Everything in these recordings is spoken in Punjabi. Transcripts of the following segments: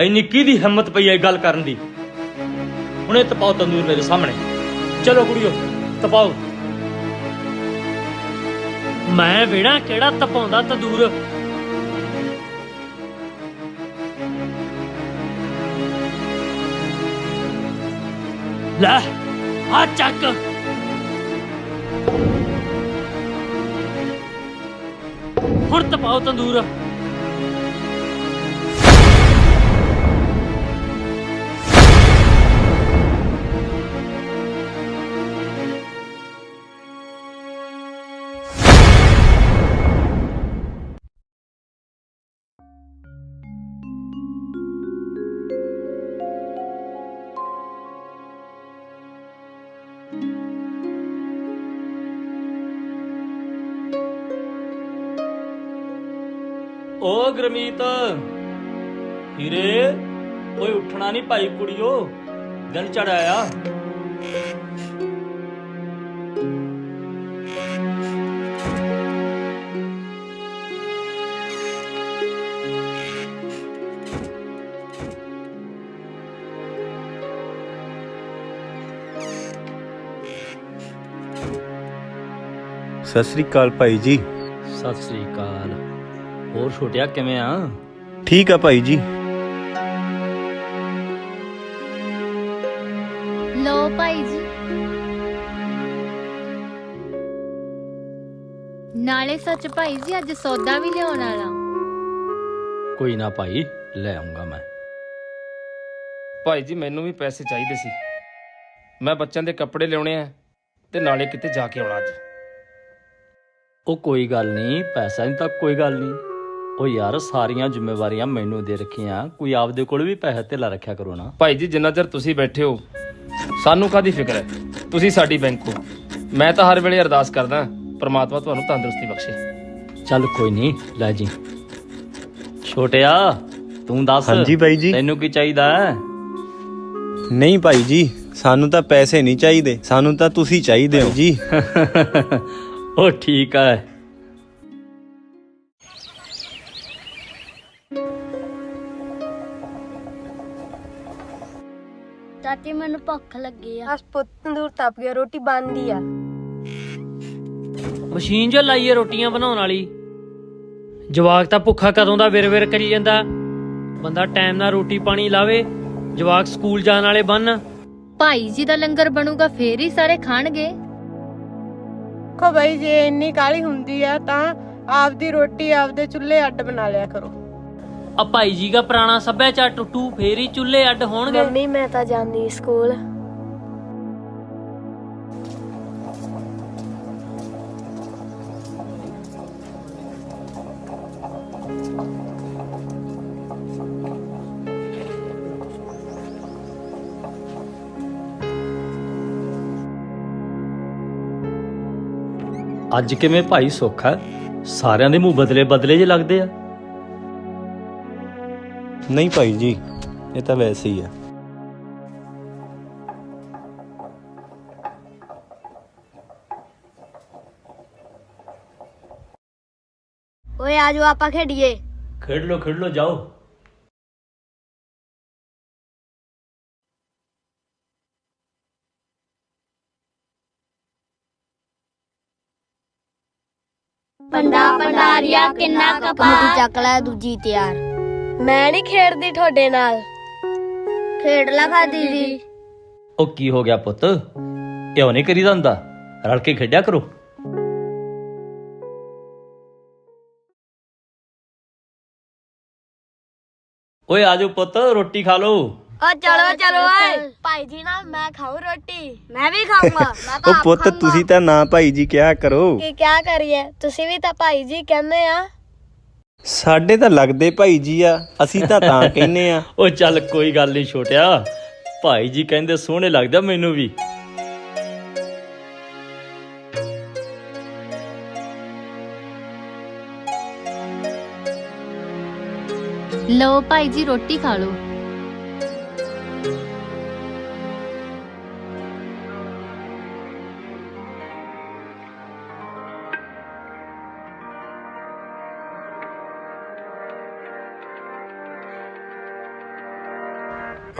ਇੰਨੀ ਕਿਹਦੀ ਹਿੰਮਤ ਪਈ ਹੈ ਗੱਲ ਕਰਨ ਦੀ? ਹੁਣੇ ਤਪਾਓ ਤੰਦੂਰ ਮੇਰੇ ਸਾਹਮਣੇ। ਚਲੋ ਕੁੜੀਓ, ਤਪਾਓ। ਮੈਂ ਵੇੜਾ ਕਿਹੜਾ ਤਪਾਉਂਦਾ ਤੰਦੂਰ। ਲੈ, ਆ ਚੱਕ। ਹੁਣ ਤਪਾਓ ਤੰਦੂਰ। ਓ ਗਰਮੀਤ ਹੀਰੇ ਓਏ ਉੱਠਣਾ ਨਹੀਂ ਭਾਈ ਕੁੜੀਓ ਦਿਨ ਚੜਾਇਆ ਸਤਿ ਸ੍ਰੀ ਅਕਾਲ ਭਾਈ ਜੀ। ਸਤਿ ਸ੍ਰੀ ਅਕਾਲ। ਹੋਰ ਛੋਟਿਆ ਕਿਵੇਂ ਆ? ਠੀਕ ਆ ਭਾਈ ਜੀ। ਲੋ ਭਾਈ ਜੀ। ਨਾਲੇ ਸੱਚ ਭਾਈ ਜੀ ਅੱਜ ਸੌਦਾ ਵੀ ਲਿਆਉਣ ਵਾਲਾ। ਕੋਈ ਨਾ ਭਾਈ ਲੈ ਆਉਂਗਾ ਮੈਂ। ਭਾਈ ਜੀ ਮੈਨੂੰ ਵੀ ਪੈਸੇ ਚਾਹੀਦੇ ਸੀ। ਮੈਂ ਬੱਚਿਆਂ ਦੇ ਕੱਪੜੇ ਲਿਆਉਣੇ ਆ ਤੇ ਨਾਲੇ ਕਿਤੇ ਜਾ ਕੇ ਆਉਣਾ ਅੱਜ। ਉਹ ਕੋਈ ਗੱਲ ਨਹੀਂ ਪੈਸਾ ਨਹੀਂ ਤਾਂ ਕੋਈ ਗੱਲ ਨਹੀਂ। ਉਹ ਯਾਰ ਸਾਰੀਆਂ ਜ਼ਿੰਮੇਵਾਰੀਆਂ ਮੈਨੂੰ ਦੇ ਰੱਖੀਆਂ। ਕੋਈ ਆਪਦੇ ਕੋਲ ਵੀ ਪੈਸਾ ਧੇਲਾ ਰੱਖਿਆ ਕਰੋ ਨਾ। ਭਾਈ ਜੀ ਜਿੰਨਾ ਚਿਰ ਤੁਸੀਂ ਬੈਠੇ ਹੋ ਸਾਨੂੰ ਕਾਦੀ ਫਿਕਰ ਹੈ? ਤੁਸੀਂ ਸਾਡੀ ਬੈਂਕ ਹੋ। ਮੈਂ ਤਾਂ ਹਰ ਵੇਲੇ ਅਰਦਾਸ ਕਰਦਾ ਪ੍ਰਮਾਤਮਾ ਤੁਹਾਨੂੰ ਤੰਦਰੁਸਤੀ ਬਖਸ਼ੇ। ਚੱਲ ਕੋਈ ਨਹੀਂ ਲੈ ਜੀ। ਛੋਟਿਆ ਤੂੰ ਦੱਸ ਹਾਂਜੀ ਬਾਈ ਜੀ। ਤੈਨੂੰ ਕੀ ਚਾਹੀਦਾ ਹੈ? ਨਹੀਂ ਭਾਈ ਜੀ ਸਾਨੂੰ ਤਾਂ ਪੈਸੇ ਨਹੀਂ ਚਾਹੀਦੇ। ਸਾਨੂੰ ਤਾਂ ਤੁਸੀਂ ਚਾਹੀਦੇ ਹੋ। ਜੀ। ਉਹ ਠੀਕ ਹੈ। ਚਾਚੀ ਮੈਨੂੰ ਭੁੱਖ ਲੱਗੀ ਆ। ਬਸ ਪੁੱਤ ਤੰਦੂਰ ਤਪ ਗਿਆ ਰੋਟੀ ਬਣਦੀ ਆ। ਮਸ਼ੀਨ ਜੋ ਲਾਈਏ ਰੋਟੀਆਂ ਬਣਾਉਣ ਵਾਲੀ। ਜਵਾਕ ਤਾਂ ਭੁੱਖਾ ਕਦੋਂ ਦਾ ਵਿਰ ਵਿਰ ਕਰੀ ਜਾਂਦਾ। ਬੰਦਾ ਟਾਈਮ ਨਾਲ ਰੋਟੀ ਪਾਣੀ ਲਾਵੇ ਜਵਾਕ ਸਕੂਲ ਜਾਣ ਵਾਲੇ ਬੰਨ ਭਾਈ ਜੀ ਦਾ ਲੰਗਰ ਬਣੂਗਾ ਫੇਰ ਹੀ ਸਾਰੇ ਖਾਣਗੇ। ਕੋ ਬਈ ਜੇ ਇੰਨੀ ਕਾਲੀ ਹੁੰਦੀ ਆ ਤਾਂ ਆਪਦੀ ਰੋਟੀ ਆਪਦੇ ਚੁੱਲ੍ਹੇ ਅੱਡ ਬਣਾ ਲਿਆ ਕਰੋ। ਆ ਭਾਈ ਜੀ ਦਾ ਪੁਰਾਣਾ ਸੱਭਿਆਚਾਰ ਟੁੱਟੂ ਫੇਰ ਹੀ ਚੁੱਲ੍ਹੇ ਅੱਡ ਹੋਣਗੇ। ਮੰਮੀ ਮੈਂ ਤਾਂ ਜਾਂਦੀ ਸਕੂਲ। ਅੱਜ ਕਿਵੇਂ ਭਾਈ ਸੁੱਖ ਹੈ ਸਾਰਿਆਂ ਦੇ ਮੂੰਹ ਬਦਲੇ ਬਦਲੇ ਜੇ ਲੱਗਦੇ ਆ। ਨਹੀਂ ਭਾਈ ਜੀ ਇਹ ਤਾਂ ਵੈਸੇ ਹੀ ਆ। ਓਏ ਆਜੋ ਆਪਾਂ ਖੇਡੀਏ। ਖੇਡ ਲੋ ਖੇਡ ਲੋ ਜਾਓ। ਪੰਡਾ ਪੰਡਾਰੀਆ ਕਿੰਨਾ ਕਮੇਟੀ ਚੱਕ ਲੈ ਦੂਜੀ ਤਿਆਰ। ਮੈਂ ਨਹੀਂ ਖੇਡਦੀ ਤੁਹਾਡੇ ਨਾਲ। ਖੇਡ ਲਾ ਖਾ ਦੀਦੀ ਉਹ ਕੀ ਹੋ ਗਿਆ ਪੁੱਤ? ਇਉਂ ਨਹੀਂ ਕਰੀਦਾ ਹੁੰਦਾ? ਰਲ ਕੇ ਖੇਡਿਆ ਕਰੋ। ਓਏ ਆਜੋ ਪੁੱਤ ਰੋਟੀ ਖਾ ਲਓ। ਓ ਚਲੋ ਚਲੋ ਓਏ ਭਾਈ ਜੀ ਨਾਲ ਮੈਂ ਖਾਉ ਰੋਟੀ। ਮੈਂ ਵੀ ਖਾਊਂਗਾ। ਮੈਂ ਤਾਂ ਉਹ ਪੁੱਤ ਤੁਸੀਂ ਤਾਂ ਨਾ ਭਾਈ ਜੀ ਕਿਹਾ ਕਰੋ। ਕੀ ਕਿਆ ਕਰੀਏ? ਤੁਸੀਂ ਵੀ ਤਾਂ ਭਾਈ ਜੀ ਕਹਿੰਦੇ ਆ। ਸਾਡੇ ਤਾਂ ਲੱਗਦੇ ਭਾਈ ਜੀ ਆ ਅਸੀਂ ਤਾਂ ਤਾਂ ਕਹਿੰਨੇ ਆ। ਉਹ ਚੱਲ ਕੋਈ ਗੱਲ ਨਹੀਂ ਛੋਟਿਆ ਭਾਈ ਜੀ ਕਹਿੰਦੇ ਸੋਹਣੇ ਲੱਗਦਾ ਮੈਨੂੰ ਵੀ। ਲੋ ਭਾਈ ਜੀ ਰੋਟੀ ਖਾ ਲਓ।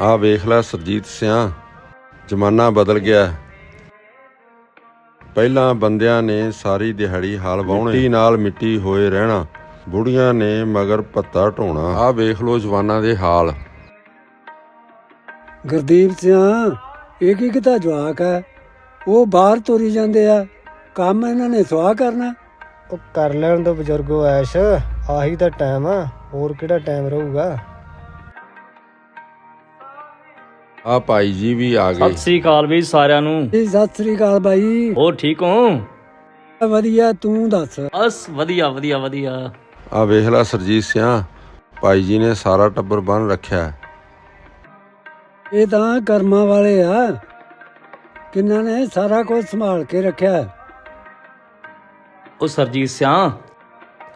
ਆ ਵੇਖ ਲੈ ਸਰਜੀਤ ਸਿਆਂ ਜ਼ਮਾਨਾ ਬਦਲ ਗਿਆ। ਪਹਿਲਾਂ ਬੰਦਿਆਂ ਨੇ ਸਾਰੀ ਦਿਹਾੜੀ ਹਲ ਵਾਹੁਣੇ। ਮਿੱਟੀ ਨਾਲ ਮਿੱਟੀ ਹੋਏ ਰਹਿਣਾ। ਬੁੜੀਆਂ ਨੇ ਮਗਰ ਪੱਤਾ ਢੋਣਾ। ਆ ਵੇਖ ਲੋ ਜਵਾਨਾਂ ਦੇ ਹਾਲ। ਗੁਰਦੀਪ ਸਿਆਂ ਇਹ ਕੀ ਕਿਤਾ ਜਵਾਕ ਹੈ। ਉਹ ਬਾਹਰ ਤੁਰੀ ਜਾਂਦੇ ਆ। ਕੰਮ ਇਹਨਾਂ ਨੇ ਸਵਾਹ ਕਰਨਾ। ਉਹ ਕਰ ਲੈਣ ਦੋ ਬਜ਼ੁਰਗੋ ਐਸ਼ ਆਹੀ ਤਾਂ ਟਾਈਮ ਆ। ਹੋਰ ਕਿਹੜਾ ਟਾਈਮ ਰਹੂਗਾ? ਆ ਭਾਈ ਜੀ ਵੀ ਆ ਗਏ। ਸਤਿ ਸ੍ਰੀ ਅਕਾਲ ਵੀ ਸਾਰਿਆਂ ਨੂੰ। ਜੀ ਸਤਿ ਸ੍ਰੀ ਅਕਾਲ ਬਾਈ ਹੋਰ ਠੀਕ ਹੋ? ਵਧੀਆ ਤੂੰ ਦੱਸ? ਬਸ ਵਧੀਆ ਵਧੀਆ ਵਧੀਆ। ਆ ਵੇਖ ਲੈ ਸਰਜੀਤ ਸਿਆਂ ਭਾਈ ਜੀ ਨੇ ਸਾਰਾ ਟੱਬਰ ਬੰਨ ਰੱਖਿਆ। ਇਹ ਤਾਂ ਕਰਮਾਂ ਵਾਲੇ ਆ। ਕਿੰਨਾਂ ਨੇ ਸਾਰਾ ਕੁਝ ਸੰਭਾਲ ਕੇ ਰੱਖਿਆ। ਉਹ ਸਰਜੀਤ ਸਿਆਂ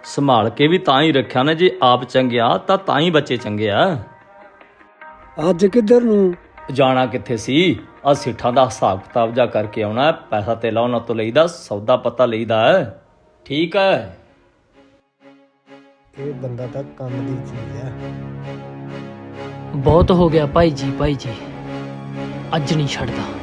ਸੰਭਾਲ ਕੇ ਵੀ ਤਾਂ ਹੀ ਰੱਖਿਆ ਨਾ ਜੇ ਆਪ ਚੰਗਿਆ ਤਾਂ ਤਾਂ ਹੀ ਬੱਚੇ ਚੰਗੇ ਆ। ਅੱਜ ਕਿੱਧਰ ਨੂੰ? ਜਾਣਾ ਕਿੱਥੇ ਸੀ? ਆ ਸਿੱਠਾਂ ਦਾ ਹਿਸਾਬ ਕਿਤਾਬ ਜਾ ਕਰਕੇ ਆਉਣਾ ਹੈ, ਪੈਸਾ ਤੇ ਉਹਨਾਂ ਤੋਂ ਲਈਦਾ ਸੌਦਾ ਪਤਾ ਲਈਦਾ ਹੈ। ਠੀਕ ਹੈ। ਇਹ ਬੰਦਾ ਤਾਂ ਕੰਮ ਦੀ ਚੀਜ਼ ਆ ਬਹੁਤ ਹੋ ਗਿਆ ਭਾਈ ਜੀ ਭਾਈ ਜੀ। ਅੱਜ ਨਹੀਂ ਛੱਡਦਾ।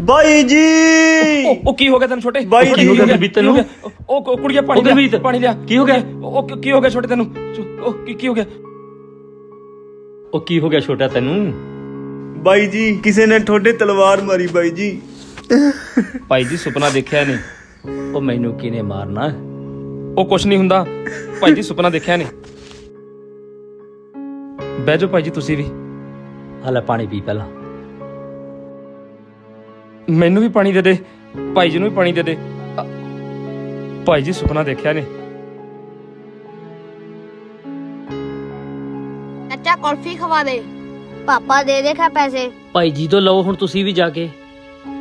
ਬਾਈ ਜੀ। ਉਹ ਕੀ ਹੋ ਗਿਆ ਤੈਨੂੰ ਛੋਟੇ? ਬਾਈ ਜੀ, ਕੀ ਹੋ ਗਿਆ? ਹੋ ਗਿਆ? ਉਹ ਉਹ ਕੁੜੀਆ ਪਾਣੀ ਉਹ ਗੁਰਬੀਤ, ਲਿਆ ਪਾਣੀ ਲਿਆ। ਕੀ ਹੋ ਗਿਆ? ਉਹ ਕੀ- ਕੀ ਹੋ ਗਿਆ ਛੋਟੇ ਤੈਨੂੰ? ਉਹ ਕੀ ਕੀ ਹੋ ਗਿਆ? ਉਹ ਕੀ ਹੋ ਗਿਆ ਛੋਟਾ ਤੈਨੂੰ? ਬਾਈ ਜੀ ਕਿਸੇ ਨੇ ਠੋਡੇ ਤਲਵਾਰ ਮਾਰੀ ਬਾਈ ਜੀ। ਭਾਈ ਜੀ ਸੁਪਨਾ ਦੇਖਿਆ ਨਹੀਂ ਉਹ ਮੈਨੂੰ ਕਿਨੇ ਮਾਰਨਾ? ਉਹ ਕੁਛ ਨਹੀਂ ਹੁੰਦਾ। ਭਾਈ ਜੀ ਸੁਪਨਾ ਦੇਖਿਆ ਨਹੀਂ। ਬਹਿ ਜਾਓ ਭਾਈ ਜੀ ਤੁਸੀਂ ਵੀ। ਹਲੇ ਪਾਣੀ ਪੀ ਪਹਿਲਾਂ। ਮੈਨੂੰ ਵੀ ਪਾਣੀ ਦੇ ਦੇ। ਭਾਈ ਜੀ ਨੂੰ ਵੀ ਪਾਣੀ ਦੇ ਦੇ। ਅ, ਭਾਈ ਜੀ ਸੁਪਨਾ ਦੇਖਿਆ ਨੇ ਚਾਚਾ ਕੁਲਫੀ ਖਵਾ ਦੇ। ਪਾਪਾ ਦੇ ਦੇ ਖਾ ਪੈਸੇ। ਭਾਈ ਜੀ ਤੋਂ ਲਓ ਹੁਣ ਤੁਸੀਂ ਵੀ ਜਾ ਕੇ।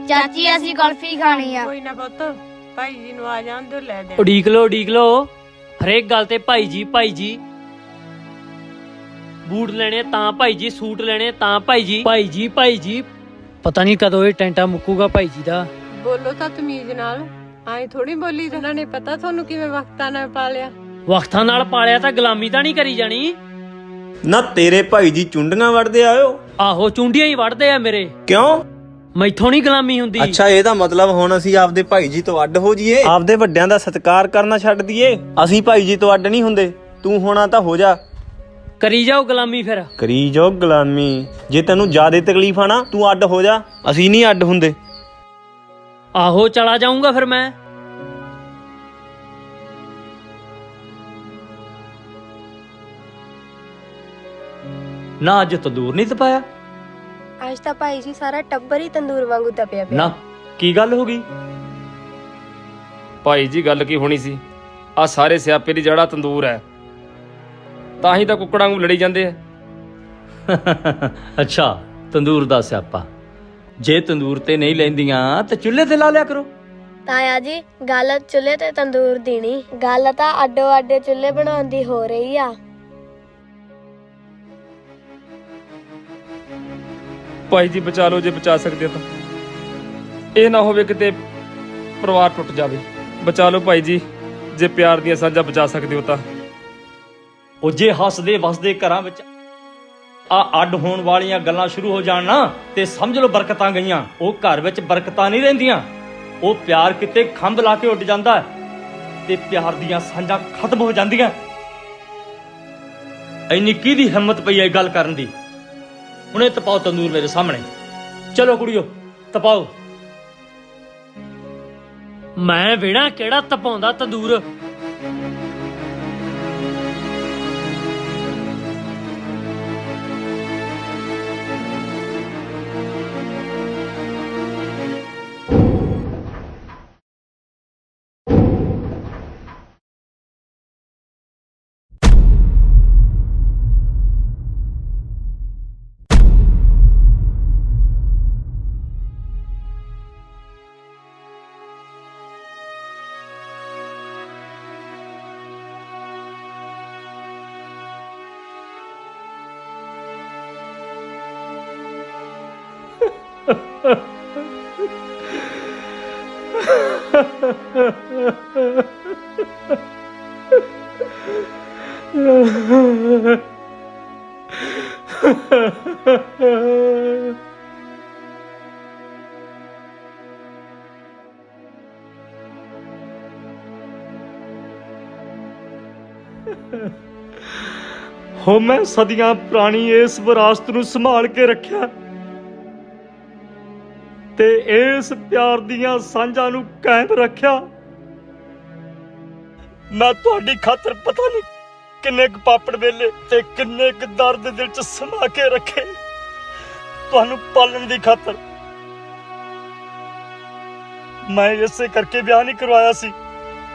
ਚਾਚੀ ਅਸੀਂ ਕੁਲਫੀ ਖਾਣੀ ਆ। ਕੋਈ ਨਾ ਪੁੱਤ। ਭਾਈ ਜੀ ਨੂੰ ਆ ਜਾਣ ਦਿਓ ਲੈ ਦੇ ਉਡੀਕ ਲਓ ਉਡੀਕ ਲਓ। ਹਰੇਕ ਗੱਲ ਤੇ ਭਾਈ ਜੀ ਭਾਈ ਜੀ। ਬੂਟ ਲੈਣੇ ਤਾਂ ਭਾਈ ਜੀ ਸੂਟ ਲੈਣੇ ਤਾਂ ਭਾਈ ਜੀ। ਭਾਈ ਜੀ ਭਾਈ ਜੀ। ਪਤਾ ਨਹੀਂ ਕਦੋਂ ਇਹ ਟੈਂਟਾ ਮੁੱਕੂਗਾ ਭਾਈ ਜੀ ਦਾ। ਬੋਲੋ ਤਾਂ ਤਮੀਜ਼ ਨਾਲ। ਆਈ ਥੋੜੀ ਬੋਲੀ ਤੇ। ਉਹਨਾਂ ਨੇ ਪਤਾ ਤੁਹਾਨੂੰ ਕਿਵੇਂ ਵਕਤਾਂ ਨਾਲ ਪਾਲਿਆ ਵਕਤਾਂ ਨਾਲ ਪਾਲਿਆ ਤਾਂ ਗੁਲਾਮੀ ਤਾਂ ਨਹੀਂ ਕਰੀ ਜਾਣੀ। ਨਾ ਤੇਰੇ ਭਾਈ ਜੀ ਚੁੰਡੀਆਂ ਵੜਦੇ ਆਇਓ। ਆਹੋ ਚੁੰਡੀਆਂ ਹੀ ਵੜਦੇ ਆ ਮੇਰੇ। ਕਿਉਂ? ਮੈਥੋਂ ਨਹੀਂ ਗੁਲਾਮੀ ਹੁੰਦੀ। ਅੱਛਾ ਇਹਦਾ ਮਤਲਬ ਹੁਣ ਅਸੀਂ ਆਪਦੇ ਭਾਈ ਜੀ ਤੋਂ ਅੱਡ ਹੋ ਜਾਈਏ। ਆਪਦੇ ਵੱਡਿਆਂ ਦਾ ਸਤਿਕਾਰ ਕਰਨਾ ਛੱਡ ਦਈਏ। ਅਸੀਂ ਭਾਈ ਜੀ ਤੋਂ ਅੱਡ ਨਹੀਂ ਹੁੰਦੇ। ਤੂੰ ਹੋਣਾ ਤਾਂ ਹੋ ਜਾ। ਕਰੀ ਜਾਓ ਗੁਲਾਮੀ ਫਿਰ। ਕਰੀ ਜੋ ਗੁਲਾਮੀ। ਜੇ ਤੈਨੂੰ ਜ਼ਿਆਦਾ ਤਕਲੀਫ ਆ ਨਾ ਤੂੰ ਅੱਡ ਹੋ ਜਾ। ਅਸੀਂ ਨਹੀਂ ਅੱਡ ਹੁੰਦੇ। ਆਹੋ ਚਲਾ ਜਾਊਂਗਾ ਫਿਰ ਮੈਂ। ਨਾ ਅੱਜ ਤੰਦੂਰ ਨਹੀਂ ਤਪਾਇਆ ਅੱਜ ਤਾਂ ਭਾਈ ਜੀ ਸਾਰਾ ਟੱਬਰ ਹੀ ਤੰਦੂਰ ਵਾਂਗੂ ਤਪਿਆ ਪਿਆ। ਨਾ ਕੀ ਗੱਲ ਹੋ ਗਈ? ਭਾਈ ਜੀ ਗੱਲ ਕੀ ਹੋਣੀ ਸੀ? ਆ ਸਾਰੇ ਸਿਆਪੇ ਦੀ ਜੜਾ ਤੰਦੂਰ ਹੈ ਤਾਂ ਹੀ ਤਾਂ ਕੁੱਕੜਾਂ ਨੂੰ ਲੜੀ ਜਾਂਦੇ ਆ ਅੱਛਾ ਤੰਦੂਰ ਦਾ ਸਿਆਪਾ। ਜੇ ਤੰਦੂਰ ਤੇ ਨਹੀਂ ਲੈਂਦੀਆਂ ਤਾਂ ਚੁੱਲ੍ਹੇ ਤੇ ਲਾ ਲਿਆ ਕਰੋ। ਤਾਇਆ ਜੀ ਗੱਲ ਚੁੱਲ੍ਹੇ ਤੇ ਤੰਦੂਰ ਦੀ ਨਹੀਂ। ਗੱਲ ਤਾਂ ਅੱਡੋ ਅੱਡੇ ਚੁੱਲ੍ਹੇ ਬਣਾਉਣ ਦੀ ਹੋ ਰਹੀ ਆ। ਭਾਈ ਜੀ ਬਚਾ ਲਓ ਜੇ ਬਚਾ ਸਕਦੇ ਹੋ ਤਾਂ। ਇਹ ਨਾ ਹੋਵੇ ਕਿਤੇ ਪਰਿਵਾਰ ਟੁੱਟ ਜਾਵੇ। ਬਚਾ ਲਓ ਭਾਈ ਜੀ, ਜੇ ਪਿਆਰ ਦੀਆਂ ਸਾਂਝਾਂ ਬਚਾ ਸਕਦੇ ਹੋ ਤਾਂ। ਉਹ ਜੇ ਹੱਸਦੇ ਵਸਦੇ ਘਰਾਂ ਵਿੱਚ ਆ ਅੱਡ ਹੋਣ ਵਾਲੀਆਂ ਗੱਲਾਂ ਸ਼ੁਰੂ ਹੋ ਜਾਣ ਨਾ, ਤੇ ਸਮਝ ਲਓ ਬਰਕਤਾਂ ਗਈਆਂ। ਉਹ ਘਰ ਵਿੱਚ ਬਰਕਤਾਂ ਨਹੀਂ ਰਹਿੰਦੀਆਂ। ਉਹ ਪਿਆਰ ਕਿਤੇ ਖੰਭ ਲਾ ਕੇ ਉੱਡ ਜਾਂਦਾ ਤੇ ਪਿਆਰ ਦੀਆਂ ਸਾਂਝਾਂ ਖਤਮ ਹੋ ਜਾਂਦੀਆਂ। ਐਨੀ ਕਿਹਦੀ ਹਿੰਮਤ ਪਈ ਹੈ ਗੱਲ ਕਰਨ ਦੀ? ਹੁਣੇ ਤਪਾਓ ਤੰਦੂਰ ਮੇਰੇ ਸਾਹਮਣੇ। ਚਲੋ ਕੁੜੀਓ ਤਪਾਓ। ਮੈਂ ਵੇਣਾ ਕਿਹੜਾ ਤਪਾਉਂਦਾ ਤੰਦੂਰ। ਹੋ ਮੈਂ ਸਦੀਆਂ ਪੁਰਾਣੀ ਇਸ ਵਿਰਾਸਤ ਨੂੰ ਸੰਭਾਲ ਕੇ ਰੱਖਿਆ। ਤੇ ਇਸ ਪਿਆਰ ਦੀਆਂ ਸਾਂਝਾਂ ਨੂੰ ਕਾਇਮ ਰੱਖਿਆ। ਮੈਂ ਤੁਹਾਡੀ ਖਾਤਰ ਪਤਾ ਨਹੀਂ ਕਿੰਨੇ ਕੁ ਪਾਪੜ ਵੇਲੇ ਤੇ ਕਿੰਨੇ ਕੁ ਦਰਦ ਦਿਲ ਚ ਸਮਾ ਕੇ ਰੱਖੇ। ਤੁਹਾਨੂੰ ਪਾਲਣ ਦੀ ਖਾਤਰ। ਮੈਂ ਇਸੇ ਕਰਕੇ ਵਿਆਹ ਨਹੀਂ ਕਰਵਾਇਆ ਸੀ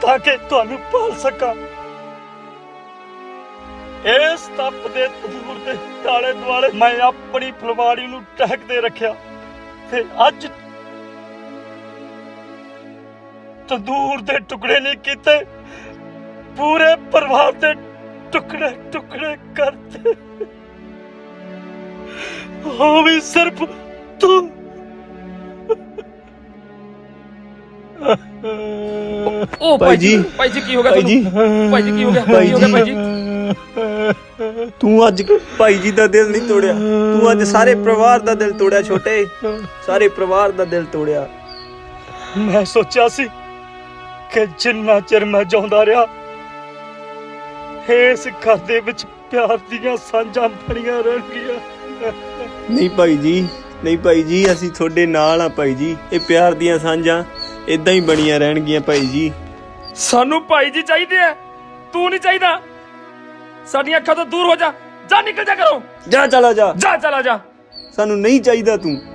ਤਾਂ ਕਿ ਤੁਹਾਨੂੰ ਪਾਲ ਸਕਾਂ। ਇਸ ਤਪ ਦੇ ਤੰਦੂਰ ਦੇ ਤਾਲੇ ਦੁਆਲੇ ਮੈਂ ਆਪਣੀ ਫੁਲਵਾੜੀ ਨੂੰ ਟਹਿਕਦੇ ਰੱਖਿਆ। ਤੇ ਅੱਜ ਤੰਦੂਰ ਦੇ ਟੁਕੜੇ ਨਹੀਂ ਕੀਤੇ ਪੂਰੇ ਪਰਿਵਾਰ ਦੇ ਟੁਕੜੇ ਟੁਕੜੇ ਕਰਤੇ। ਉਹ ਵੀ ਸਿਰਫ ਤੂੰ। ਉਹ ਭਾਈ ਜੀ। ਭਾਈ ਜੀ ਕੀ ਹੋ ਗਿਆ ਤੁਹਾਨੂੰ? ਭਾਈ ਜੀ ਕੀ ਹੋ ਗਿਆ? ਭਾਈ ਕੀ ਹੋ ਗਿਆ ਭਾਈ ਜੀ? ਤੂੰ ਅੱਜ ਭਾਈ ਜੀ ਦਾ ਦਿਲ ਨਹੀਂ ਤੋੜਿਆ। ਤੂੰ ਅੱਜ ਸਾਰੇ ਪਰਿਵਾਰ ਦਾ ਦਿਲ ਤੋੜਿਆ ਛੋਟੇ। ਸਾਰੇ ਪਰਿਵਾਰ ਦਾ ਦਿਲ ਤੋੜਿਆ। ਮੈਂ ਸੋਚਿਆ ਸੀ ਕਿ ਜਿੰਨਾ ਚਿਰ ਮੈਂ ਜਿਉਂਦਾ ਰਿਹਾ ਇਸ ਘਰ ਦੇ ਵਿੱਚ ਪਿਆਰ ਦੀਆਂ ਸਾਂਝਾਂ ਬਣੀਆਂ ਰਹਿਣਗੀਆਂ। ਨਹੀਂ ਭਾਈ ਜੀ ਨਹੀਂ ਭਾਈ ਜੀ ਅਸੀਂ ਤੁਹਾਡੇ ਨਾਲ ਆ ਭਾਈ ਜੀ। ਇਹ ਪਿਆਰ ਦੀਆਂ ਸਾਂਝਾਂ ਇਦਾਂ ਹੀ ਬਣੀਆਂ ਰਹਿਣਗੀਆਂ ਭਾਈ ਜੀ। ਸਾਨੂੰ ਭਾਈ ਜੀ ਚਾਹੀਦੇ ਆ। ਤੂੰ ਨਹੀਂ ਚਾਹੀਦਾ। ਸਾਡੀਆਂ ਅੱਖਾਂ ਤੋਂ ਦੂਰ ਹੋ ਜਾ। ਜਾ ਨਿਕਲ ਜਾ ਕਰੋ ਜਾ ਚਲਾ ਜਾ। ਜਾ ਚਲਾ ਜਾ। ਸਾਨੂੰ ਨਹੀਂ ਚਾਹੀਦਾ ਤੂੰ।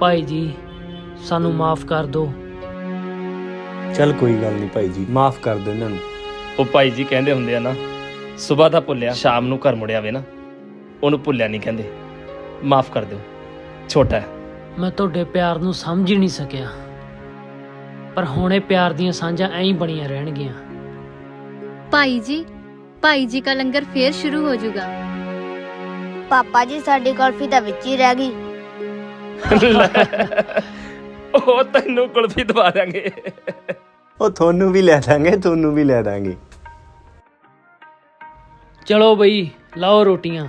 ਭਾਈ ਜੀ ਸਾਨੂੰ ਮਾਫ ਕਰ ਦਿਓ। ਚੱਲ ਕੋਈ ਗੱਲ ਨਹੀਂ ਭਾਈ ਜੀ ਮਾਫ ਕਰ ਦਿਓ ਇਹਨਾਂ ਨੂੰ। ਉਹ ਭਾਈ ਜੀ ਕਹਿੰਦੇ ਹੁੰਦੇ ਆ ਨਾ ਸਵੇਰ ਦਾ ਭੁੱਲਿਆ ਸ਼ਾਮ ਨੂੰ ਘਰ ਮੁੜਿਆ ਵੇ ਨਾ ਉਹਨੂੰ ਭੁੱਲਿਆ ਨਹੀਂ ਕਹਿੰਦੇ। ਮਾਫ ਕਰ ਦਿਓ ਛੋਟਾ ਹੈ। ਮੈਂ ਤੁਹਾਡੇ ਪਿਆਰ ਨੂੰ ਸਮਝ ਹੀ ਨਹੀਂ ਸਕਿਆ। ਪਰ ਹੁਣੇ ਪਿਆਰ ਦੀਆਂ ਸਾਂਝਾਂ ਐਂ ਹੀ ਬਣੀਆਂ ਰਹਿਣਗੀਆਂ। ਭਾਈ ਜੀ ਭਾਈ ਜੀ ਦਾ ਲੰਗਰ ਫੇਰ ਸ਼ੁਰੂ ਹੋ ਜਾਊਗਾ। ਪਾਪਾ ਜੀ ਸਾਡੀ ਕੁਲਫੀ ਤਾਂ ਵਿੱਚ ਹੀ ਰਹਿ ਗਈ। ਉਹ ਤੈਨੂੰ ਕੁਲਫੀ ਦਵਾ ਦਾਂਗੇ ਉਹ ਤੁਹਾਨੂੰ ਵੀ ਲੈ ਦਾਂਗੇ ਤੁਹਾਨੂੰ ਵੀ ਲੈ ਦਾਂਗੇ। ਚਲੋ ਬਈ ਲਾਓ ਰੋਟੀਆਂ।